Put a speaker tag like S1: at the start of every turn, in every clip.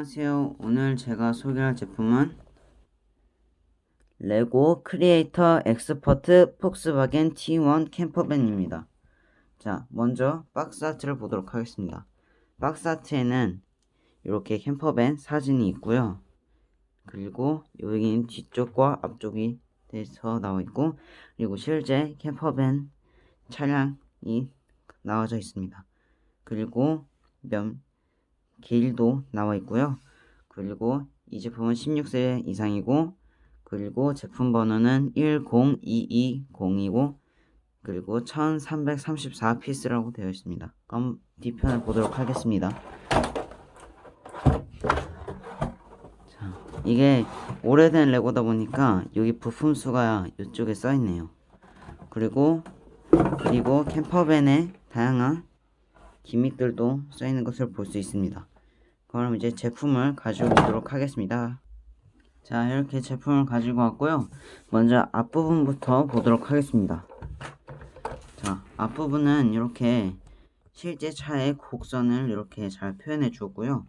S1: 안녕하세요. 오늘 제가 소개할 제품은 레고 크리에이터 엑스퍼트 폭스바겐 T1 캠퍼밴입니다. 자, 먼저 박스 아트를 보도록 하겠습니다. 박스 아트에는 이렇게 캠퍼밴 사진이 있고요. 그리고 여기는 뒤쪽과 앞쪽이 돼서 나와 있고 그리고 실제 캠퍼밴 차량이 나와져 있습니다. 그리고 면 길도 나와 있고요. 그리고 이 제품은 16세 이상이고 그리고 제품 번호는 102202고 그리고 1334피스라고 되어 있습니다. 그럼 뒤편을 보도록 하겠습니다. 자, 이게 오래된 레고다 보니까 여기 부품 수가 이쪽에 써 있네요. 그리고 그리고 캠퍼밴에 다양한 기믹들도 써 있는 것을 볼 수 있습니다. 그럼 이제 제품을 가지고 오도록 하겠습니다. 자, 이렇게 제품을 가지고 왔고요. 먼저 앞부분부터 보도록 하겠습니다. 자, 앞부분은 이렇게 실제 차의 곡선을 이렇게 잘 표현해 주었고요.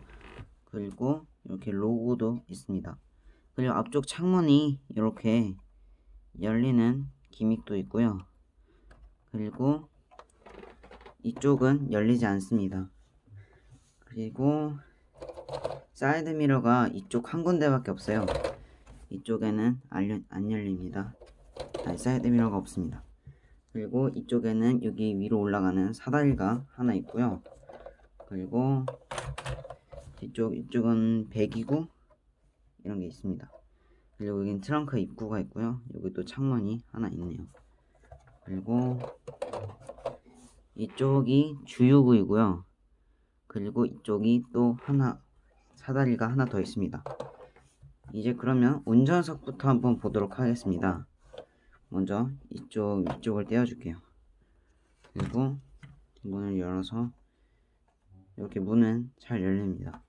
S1: 그리고 이렇게 로고도 있습니다. 그리고 앞쪽 창문이 이렇게 열리는 기믹도 있고요. 그리고 이쪽은 열리지 않습니다. 그리고 사이드 미러가 이쪽 한 군데밖에 없어요. 이쪽에는 안, 안 열립니다. 아니, 사이드 미러가 없습니다. 그리고 이쪽에는 여기 위로 올라가는 사다리가 하나 있고요. 그리고 이쪽 이쪽은 배기구 이런 게 있습니다. 그리고 여긴 트렁크 입구가 있고요. 여기 또 창문이 하나 있네요. 그리고 이쪽이 주유구이고요. 그리고 이쪽이 또 하나 사다리가 하나 더 있습니다. 이제 그러면 운전석부터 한번 보도록 하겠습니다. 먼저 이쪽 위쪽을 떼어줄게요. 그리고 문을 열어서 이렇게 문은 잘 열립니다.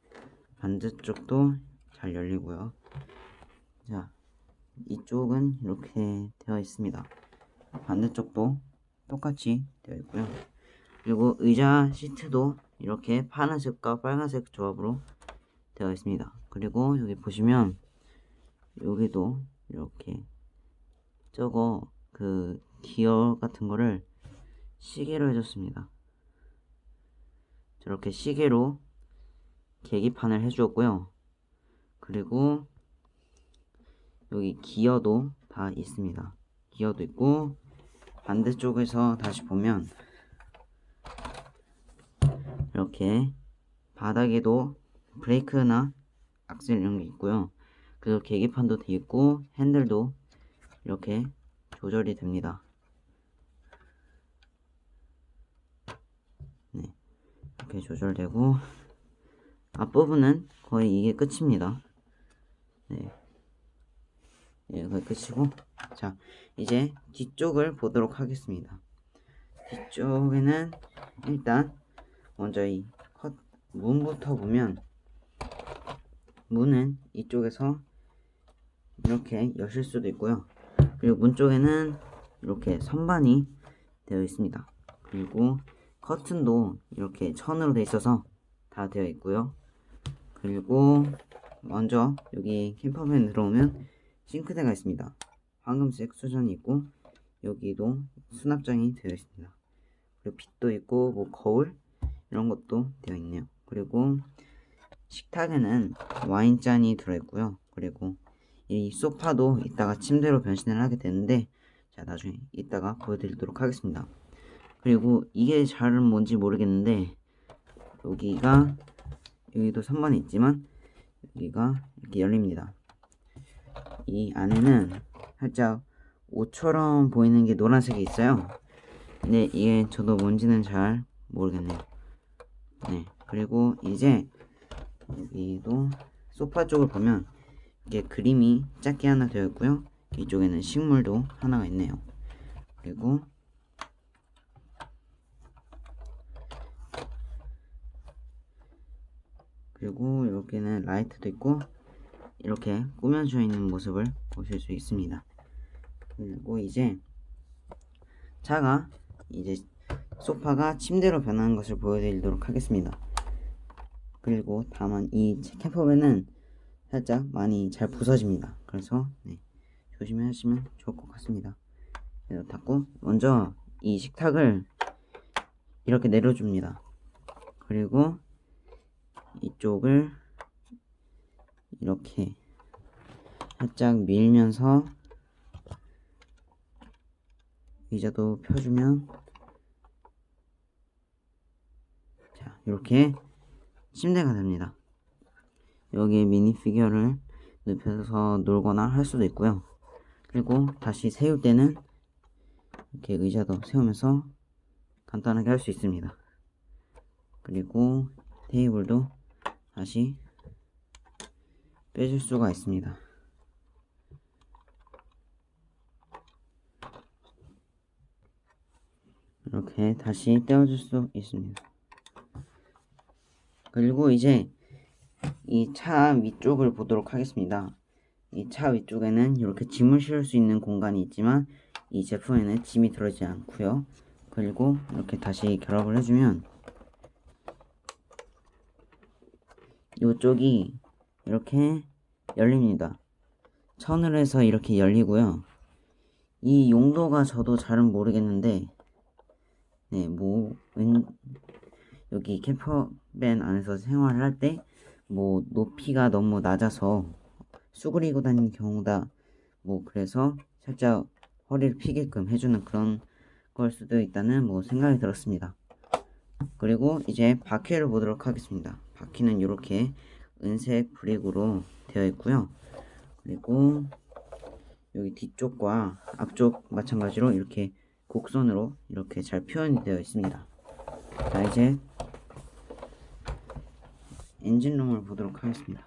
S1: 반대쪽도 잘 열리고요. 자, 이쪽은 이렇게 되어 있습니다. 반대쪽도 똑같이 되어 있고요. 그리고 의자 시트도 이렇게 파란색과 빨간색 조합으로 되어 있습니다. 그리고 여기 보시면 여기도 이렇게 저거 그 기어 같은 거를 시계로 해줬습니다. 저렇게 시계로 계기판을 해주었고요. 그리고 여기 기어도 다 있습니다. 기어도 있고 반대쪽에서 다시 보면 이렇게 바닥에도 브레이크나 악셀 이런 게 있고요. 그리고 계기판도 되어 있고 핸들도 이렇게 조절이 됩니다. 네, 이렇게 조절되고 앞부분은 거의 이게 끝입니다. 네, 네 거의 끝이고 자 이제 뒤쪽을 보도록 하겠습니다. 뒤쪽에는 일단 먼저 이 컷 문부터 보면 문은 이쪽에서 이렇게 여실 수도 있고요. 그리고 문 쪽에는 이렇게 선반이 되어 있습니다. 그리고 커튼도 이렇게 천으로 되어 있어서 다 되어 있고요. 그리고 먼저 여기 캠퍼밴 들어오면 싱크대가 있습니다. 황금색 수전이 있고 여기도 수납장이 되어 있습니다. 그리고 빛도 있고 뭐 거울 이런 것도 되어 있네요. 그리고 식탁에는 와인잔이 들어있고요. 그리고 이 소파도 이따가 침대로 변신을 하게 되는데 자 나중에 이따가 보여드리도록 하겠습니다. 그리고 이게 잘은 뭔지 모르겠는데 여기가 여기도 선반이 있지만 여기가 이렇게 열립니다. 이 안에는 살짝 옷처럼 보이는 게 노란색이 있어요. 근데 이게 저도 뭔지는 잘 모르겠네요. 네. 그리고 이제 여기도 소파 쪽을 보면 이게 그림이 작게 하나 되어 있고요. 이쪽에는 식물도 하나가 있네요. 그리고 그리고 여기는 라이트도 있고 이렇게 꾸며져 있는 모습을 보실 수 있습니다. 그리고 이제 차가 이제 소파가 침대로 변하는 것을 보여드리도록 하겠습니다. 그리고 다만 이 캠퍼밴은 살짝 많이 잘 부서집니다. 그래서 네, 조심하시면 좋을 것 같습니다. 그래서 닫고 먼저 이 식탁을 이렇게 내려줍니다. 그리고 이쪽을 이렇게 살짝 밀면서 의자도 펴주면 자 이렇게 침대가 됩니다. 여기에 미니피규어를 눕혀서 놀거나 할 수도 있고요. 그리고 다시 세울 때는 이렇게 의자도 세우면서 간단하게 할 수 있습니다. 그리고 테이블도 다시 빼줄 수가 있습니다. 이렇게 다시 떼어줄 수 있습니다. 그리고 이제 이 차 위쪽을 보도록 하겠습니다. 이 차 위쪽에는 이렇게 짐을 실을 수 있는 공간이 있지만 이 제품에는 짐이 들어있지 않고요. 그리고 이렇게 다시 결합을 해주면 이쪽이 이렇게 열립니다. 천을 해서 이렇게 열리고요. 이 용도가 저도 잘은 모르겠는데 네, 뭐, 은, 여기 캠퍼밴 안에서 생활을 할 때, 뭐, 높이가 너무 낮아서 수그리고 다니는 경우다. 뭐, 그래서 살짝 허리를 피게끔 해주는 그런 걸 수도 있다는 뭐 생각이 들었습니다. 그리고 이제 바퀴를 보도록 하겠습니다. 바퀴는 이렇게 은색 브릭으로 되어 있고요. 그리고 여기 뒤쪽과 앞쪽 마찬가지로 이렇게 곡선으로 이렇게 잘 표현이 되어 있습니다. 자 이제 엔진룸을 보도록 하겠습니다.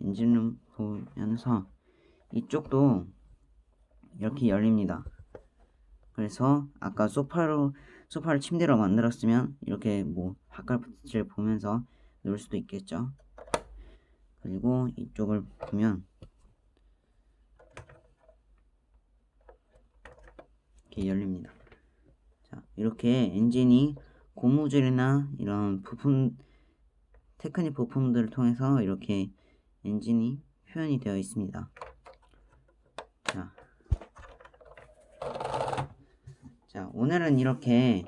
S1: 엔진룸 보면서 이쪽도 이렇게 열립니다. 그래서 아까 소파로 소파를 침대로 만들었으면 이렇게 뭐 바깥을 보면서 놀 수도 있겠죠. 그리고 이쪽을 보면 이렇게 열립니다. 자, 이렇게 엔진이 고무줄이나 이런 부품 테크닉 부품들을 통해서 이렇게 엔진이 표현이 되어 있습니다. 자, 자 오늘은 이렇게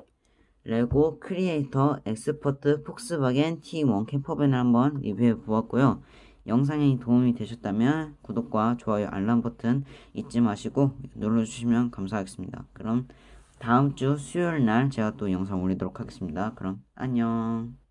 S1: 레고 크리에이터 엑스퍼트 폭스바겐 T1 캠퍼밴을 한번 리뷰해 보았고요. 영상이 도움이 되셨다면 구독과 좋아요 알람 버튼 잊지 마시고 눌러주시면 감사하겠습니다. 그럼 다음 주 수요일 날 제가 또 영상 올리도록 하겠습니다. 그럼 안녕.